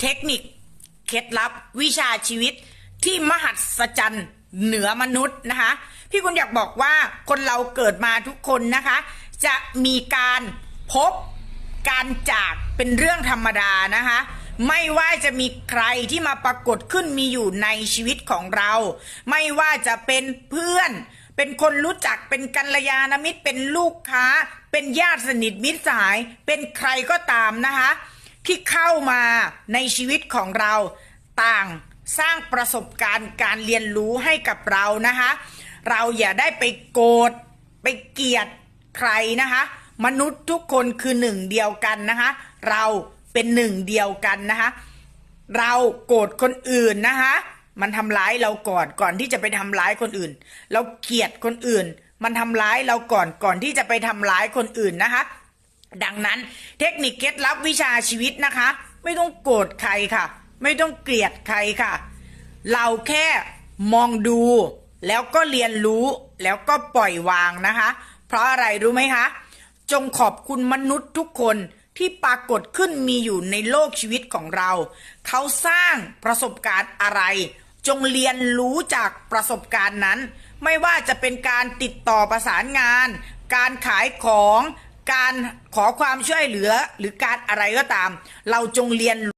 เทคนิค เคล็ดลับ วิชาชีวิตที่มหัศจรรย์เหนือมนุษย์นะคะ พี่คุณอยากบอกว่าคนเราเกิดมาทุกคนนะคะ จะมีการพบการจากเป็นเรื่องธรรมดานะคะ ไม่ว่าจะมีใครที่มาปรากฏขึ้นมีอยู่ในชีวิตของเรา ไม่ว่าจะเป็นเพื่อน เป็นคนรู้จักเป็นกัลยาณมิตรเป็นลูกค้า เป็นญาติสนิทมิตรสหาย เป็นใครก็ตามนะคะ ที่เข้ามาในชีวิตของเราต่างสร้างประสบการณ์การเรียนรู้ให้กับเรานะคะ เราอย่าได้ไปโกรธไปเกลียดใครนะคะ มนุษย์ทุกคนคือหนึ่งเดียวกันนะคะ เราเป็นหนึ่งเดียวกันนะคะ เราโกรธคนอื่นนะคะ มันทำร้ายเราก่อนก่อนที่จะไปทำร้ายคนอื่น เราเกลียดคนอื่น มันทำร้ายเราก่อนก่อนที่จะไปทำร้ายคนอื่นนะคะ ดังนั้น เทคนิคเคล็ดลับวิชาชีวิตนะคะ ไม่ต้องโกรธใครค่ะ ไม่ต้องเกลียดใครค่ะ เราแค่มองดู แล้วก็เรียนรู้แล้วก็ปล่อยวางนะคะ เพราะอะไรรู้ไหมคะ จงขอบคุณมนุษย์ทุกคนที่ปรากฏขึ้นมีอยู่ในโลกชีวิตของเรา เขาสร้างประสบการณ์อะไร จงเรียนรู้จากประสบการณ์นั้น ไม่ว่าจะเป็นการติดต่อประสานงาน การขายของ การขอความช่วยเหลือหรือการอะไรก็ตาม เราจงเรียน